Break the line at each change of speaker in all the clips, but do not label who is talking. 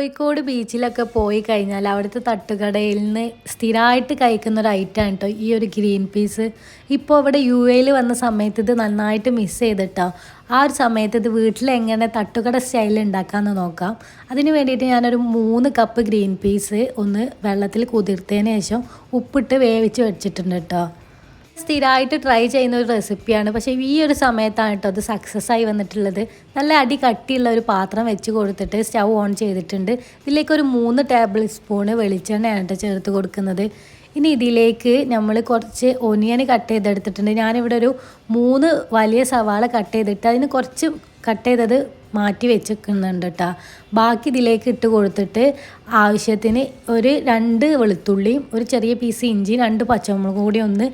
കോഴിക്കോട് ബീച്ചിലൊക്കെ പോയി കഴിഞ്ഞാൽ അവിടുത്തെ തട്ടുകടയിൽ നിന്ന് സ്ഥിരമായിട്ട് കഴിക്കുന്ന ഒരു ഐറ്റമാണ് കേട്ടോ ഈ ഒരു ഗ്രീൻ പീസ്. ഇപ്പോൾ ഇവിടെ യു എയിൽ വന്ന സമയത്ത് ഇത് നന്നായിട്ട് മിസ് ചെയ്തിട്ടോ. ആ ഒരു സമയത്ത് ഇത് വീട്ടിൽ എങ്ങനെ തട്ടുകട സ്റ്റൈലിൽ ഉണ്ടാക്കാമെന്ന് നോക്കാം. അതിന് വേണ്ടിയിട്ട് ഞാനൊരു മൂന്ന് കപ്പ് ഗ്രീൻ പീസ് ഒന്ന് വെള്ളത്തിൽ കുതിർത്തതിന് ശേഷം ഉപ്പിട്ട് വേവിച്ച് വെച്ചിട്ടുണ്ട് കേട്ടോ സ്ഥിരമായിട്ട് ട്രൈ ചെയ്യുന്ന ഒരു റെസിപ്പിയാണ് പക്ഷേ ഈ ഒരു സമയത്താണ് കേട്ടോ അത് സക്സസ് ആയി വന്നിട്ടുള്ളത്. നല്ല അടി കട്ടിയുള്ള ഒരു പാത്രം വെച്ച് കൊടുത്തിട്ട് സ്റ്റൗ ഓൺ ചെയ്തിട്ടുണ്ട്. ഇതിലേക്ക് ഒരു മൂന്ന് ടേബിൾ സ്പൂണ് വെളിച്ചെണ്ണയാണ് കേട്ടോ ചേർത്ത് കൊടുക്കുന്നത്. ഇനി ഇതിലേക്ക് നമ്മൾ കുറച്ച് ഒനിയൻ കട്ട് ചെയ്തെടുത്തിട്ടുണ്ട്. ഞാനിവിടെ ഒരു മൂന്ന് വലിയ സവാള കട്ട് ചെയ്തിട്ട് അതിന് കുറച്ച് കട്ട് ചെയ്തത് മാറ്റി വെച്ചിരിക്കുന്നുണ്ട് കേട്ടോ ബാക്കി ഇതിലേക്ക് ഇട്ട് കൊടുത്തിട്ട് ആവശ്യത്തിന് ഒരു രണ്ട് വെളുത്തുള്ളിയും ഒരു ചെറിയ പീസ് ഇഞ്ചിയും രണ്ട് പച്ചമുളകും കൂടി ഒന്ന്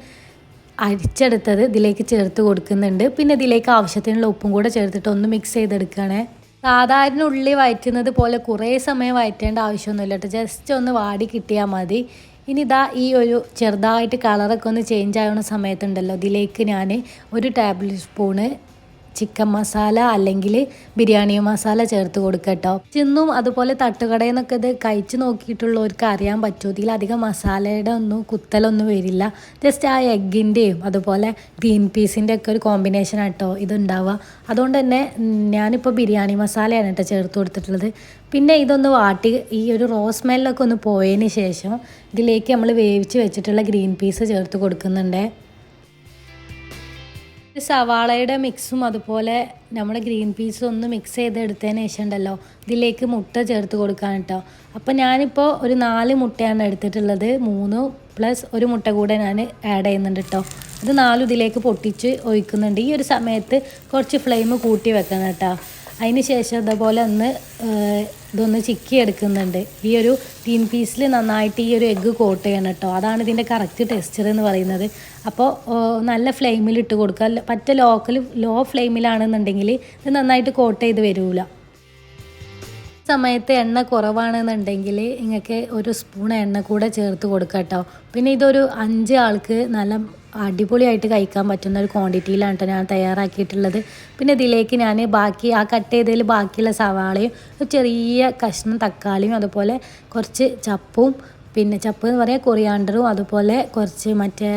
അരിച്ചെടുത്തത് ഇതിലേക്ക് ചേർത്ത് കൊടുക്കുന്നുണ്ട്. പിന്നെ ഇതിലേക്ക് ആവശ്യത്തിനുള്ള ഉപ്പും കൂടെ ചേർത്തിട്ട് ഒന്ന് മിക്സ് ചെയ്തെടുക്കുകയാണ്. സാധാരണ ഉള്ളി വയറ്റുന്നത് പോലെ കുറേ സമയം വയറ്റേണ്ട ആവശ്യമൊന്നുമില്ല കേട്ടോ. ജസ്റ്റ് ഒന്ന് വാടി കിട്ടിയാൽ മതി. ഇനി ഇതാ ഈ ഒരു ചെറുതായിട്ട് കളറൊക്കെ ഒന്ന് ചേഞ്ച് ആവുന്ന സമയത്തുണ്ടല്ലോ ഇതിലേക്ക് ഞാൻ ഒരു ടേബിൾ സ്പൂണ് ചിക്കൻ മസാല അല്ലെങ്കിൽ ബിരിയാണി മസാല ചേർത്ത് കൊടുക്കുക കേട്ടോ. ചിന്നും അതുപോലെ തട്ടുകടയിൽ നിന്നൊക്കെ ഇത് കഴിച്ച് നോക്കിയിട്ടുള്ളവർക്ക് അറിയാൻ പറ്റും. അധികം മസാലയുടെ ഒന്നും കുത്തലൊന്നും വരില്ല. ജസ്റ്റ് ആ എഗ്ഗിന്റെയും അതുപോലെ ഗ്രീൻ പീസിന്റെ ഒക്കെ ഒരു കോമ്പിനേഷൻ ആട്ടോ ഇതുണ്ടാവുക. അതുകൊണ്ട് തന്നെ ഞാനിപ്പോൾ ബിരിയാണി മസാലയാണ് കേട്ടോ ചേർത്ത് കൊടുത്തിട്ടുള്ളത്. പിന്നെ ഇതൊന്ന് വാട്ടി ഈ ഒരു റോസ് സ്മെല്ലൊക്കെ ഒന്ന് പോയതിന് ശേഷം ഇതിലേക്ക് നമ്മൾ വേവിച്ച് വെച്ചിട്ടുള്ള ഗ്രീൻ പീസ് ചേർത്ത് കൊടുക്കുന്നുണ്ട്. സവാളയുടെ മിക്സും അതുപോലെ നമ്മുടെ ഗ്രീൻ പീസും ഒന്ന് മിക്സ് ചെയ്തെടുത്തതിന് ശേഷം ഉണ്ടല്ലോ ഇതിലേക്ക് മുട്ട ചേർത്ത് കൊടുക്കാൻ കേട്ടോ അപ്പോൾ ഞാനിപ്പോൾ ഒരു നാല് മുട്ടയാണ് എടുത്തിട്ടുള്ളത്. മൂന്ന് പ്ലസ് ഒരു മുട്ട കൂടെ ഞാൻ ആഡ് ചെയ്യുന്നുണ്ട് കേട്ടോ അത് നാലും ഇതിലേക്ക് പൊട്ടിച്ച് ഒഴിക്കുന്നുണ്ട്. ഈ ഒരു സമയത്ത് കുറച്ച് ഫ്ലെയിം കൂട്ടി വെക്കണം കേട്ടോ അതിന് ശേഷം ഇതേപോലെ ഒന്ന് ഇതൊന്ന് ചിക്കി എടുക്കുന്നുണ്ട് ഈ ഒരു തീൻ പീസിൽ നന്നായിട്ട് ഈ ഒരു എഗ്ഗ് കോട്ട് ചെയ്യണം കേട്ടോ അതാണ് ഇതിന്റെ കറക്റ്റ് ടെക്സ്ചർ എന്ന് പറയുന്നത്. അപ്പോൾ നല്ല ഫ്ലെയിമിൽ ഇട്ട് കൊടുക്കുക. പറ്റ ലോക്കൽ ലോ ഫ്ലെയിമിലാണെന്നുണ്ടെങ്കിൽ ഇത് നന്നായിട്ട് കോട്ട് ചെയ്ത് വരില്ല സമയത്ത് എണ്ണ കുറവാണെന്നുണ്ടെങ്കിൽ നിങ്ങൾക്ക് ഒരു സ്പൂൺ എണ്ണ കൂടെ ചേർത്ത് കൊടുക്കുക കേട്ടോ പിന്നെ ഇതൊരു അഞ്ച് ആൾക്ക് നല്ല അടിപൊളിയായിട്ട് കഴിക്കാൻ പറ്റുന്ന ഒരു ക്വാണ്ടിറ്റിയിലാണ് കേട്ടോ ഞാൻ തയ്യാറാക്കിയിട്ടുള്ളത്. പിന്നെ ഇതിലേക്ക് ഞാൻ ബാക്കി ആ കട്ട് ചെയ്തതിൽ ബാക്കിയുള്ള സവാളയും ഒരു ചെറിയ കഷ്ണം തക്കാളിയും അതുപോലെ കുറച്ച് ചപ്പും പിന്നെ ചപ്പ് എന്ന് പറയാം കൊറിയാണ്ടറും അതുപോലെ കുറച്ച് മറ്റേ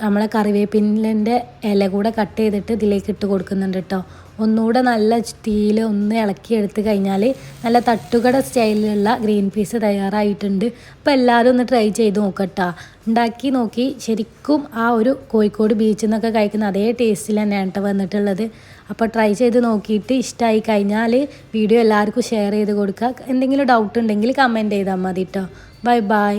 നമ്മളെ കറിവേപ്പിന്റെ ഇല കൂടെ കട്ട് ചെയ്തിട്ട് ഇതിലേക്ക് ഇട്ട് കൊടുക്കുന്നുണ്ട് കേട്ടോ ഒന്നുകൂടെ നല്ല സ്റ്റീൽ ഒന്ന് ഇളക്കി എടുത്ത് കഴിഞ്ഞാൽ നല്ല തട്ടുകട സ്റ്റൈലിലുള്ള ഗ്രീൻ പീസ് തയ്യാറായിട്ടുണ്ട്. അപ്പോൾ എല്ലാവരും ഒന്ന് ട്രൈ ചെയ്ത് നോക്കട്ടാ. ഉണ്ടാക്കി നോക്കി ശരിക്കും ആ ഒരു കോഴിക്കോട് ബീച്ചിൽ നിന്നൊക്കെ കഴിക്കുന്ന അതേ ടേസ്റ്റിൽ തന്നെയാണ് കേട്ടോ വന്നിട്ടുള്ളത്. അപ്പോൾ ട്രൈ ചെയ്ത് നോക്കിയിട്ട് ഇഷ്ടമായി കഴിഞ്ഞാൽ വീഡിയോ എല്ലാവർക്കും ഷെയർ ചെയ്ത് കൊടുക്കുക എന്തെങ്കിലും ഡൗട്ട് ഉണ്ടെങ്കിൽ കമന്റ് ചെയ്താൽ മതി കേട്ടോ ബൈ ബൈ